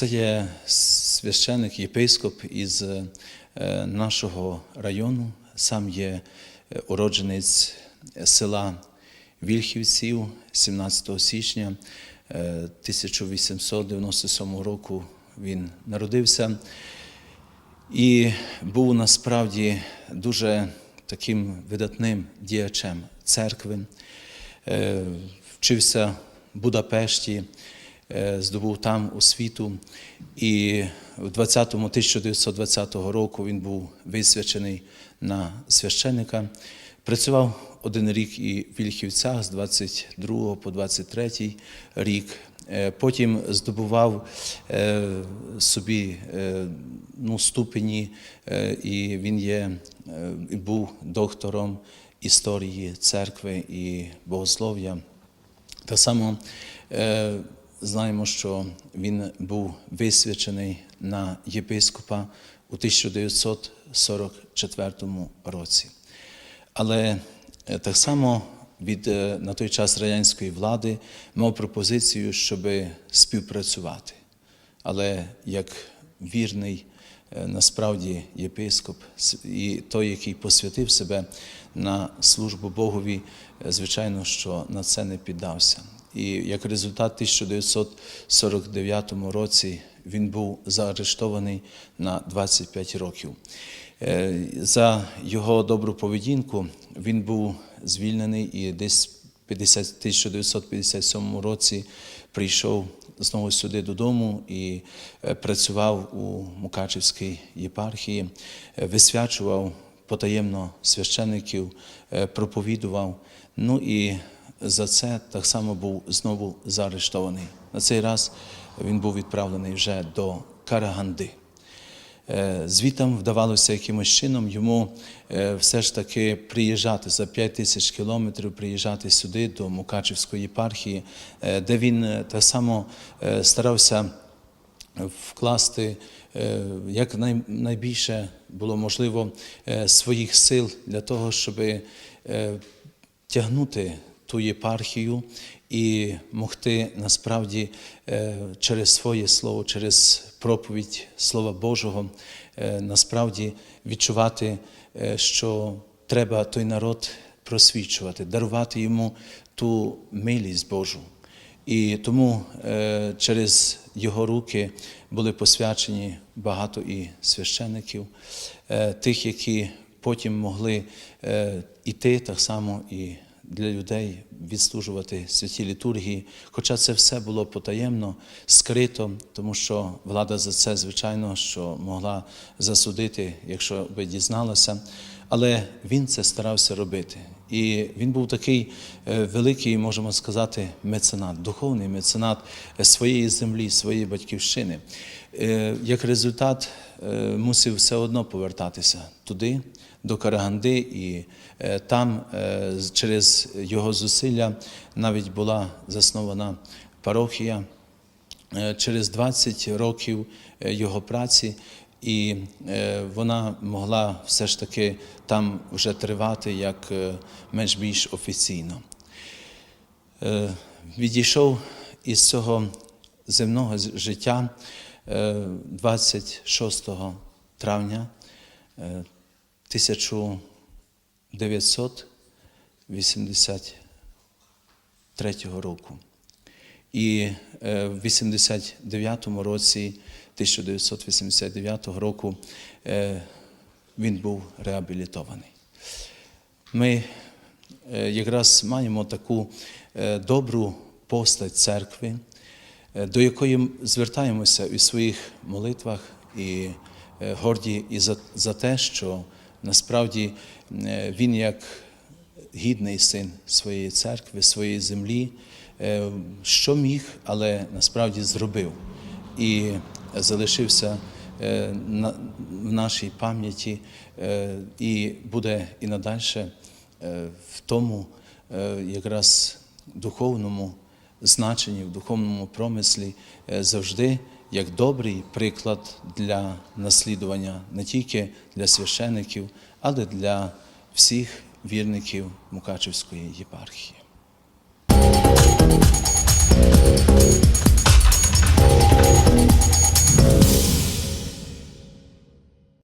Це є священик, єпископ із е, нашого району, сам є е, уродженець села Вільхівців 17 січня е, 1897 року він народився. І був насправді дуже таким видатним діячем церкви. Е, Вчився в Будапешті, е, здобув там освіту. І в 20 1920 року він був висвячений на священика. Працював один рік і в Вільхівцях з 22 по 23 рік. Е, Потім здобував е, собі е, ну, ступені, е, і він є, е, був доктором історії церкви і богослов'я. Так само е, знаємо, що він був висвячений на єпископа у 1944 році. Але е, так само від е, на той час радянської влади мав пропозицію, щоб співпрацювати. Але як вірний е, насправді єпископ і той, який посвятив себе на службу Богові, звичайно, що на це не піддався. І як результат, в 1949 році він був заарештований на 25 років. Е, За його добру поведінку він був звільнений і десь в 50 1957 році прийшов знову сюди додому і е, працював у Мукачевській єпархії, е, висвячував потаємно священиків, проповідував. Ну і за це так само був знову заарештований. На цей раз він був відправлений вже до Караганди. Е, Звітам вдавалося якимось чином йому е, все ж таки приїжджати за 5 тисяч кілометрів, приїжджати сюди до Мукачевської єпархії, е, де він так само старався вкласти як найбільше було можливо своїх сил для того, щоб тягнути ту єпархію і могти насправді е, через своє слово, через проповідь Слова Божого, е, насправді відчувати, е, що треба той народ просвічувати, дарувати йому ту милість Божу. І тому через його руки були посвячені багато і священиків, тих, які потім могли е, іти так само і для людей відслужувати святі літургії. Хоча це все було потаємно, скрито, тому що влада за це, звичайно, що могла засудити, якщо би дізналася. Але він це старався робити. І він був такий е, великий, можемо сказати, меценат, духовний меценат е, своєї землі, своєї батьківщини. Е, Як результат, мусив все одно повертатися туди, до Караганди, і там через його зусилля навіть була заснована парохія. Через 20 років його праці, і е, вона могла все ж таки там вже тривати як е, менш-більш офіційно. Е, Відійшов із цього земного життя е, 26 травня е, 1983 року. І е, в 89-му році, 1989 року, е, він був реабілітований. Ми е, якраз маємо таку добру постать церкви, до якої звертаємося у своїх молитвах і горді і за, за те, що насправді він як гідний син своєї церкви, своєї землі, е, що міг, але насправді зробив. І залишився е, в нашій пам'яті е, і буде і надальше в тому якраз духовному значенні, в духовному промислі завжди як добрий приклад для наслідування не тільки для священиків, але для всіх вірників Мукачевської єпархії.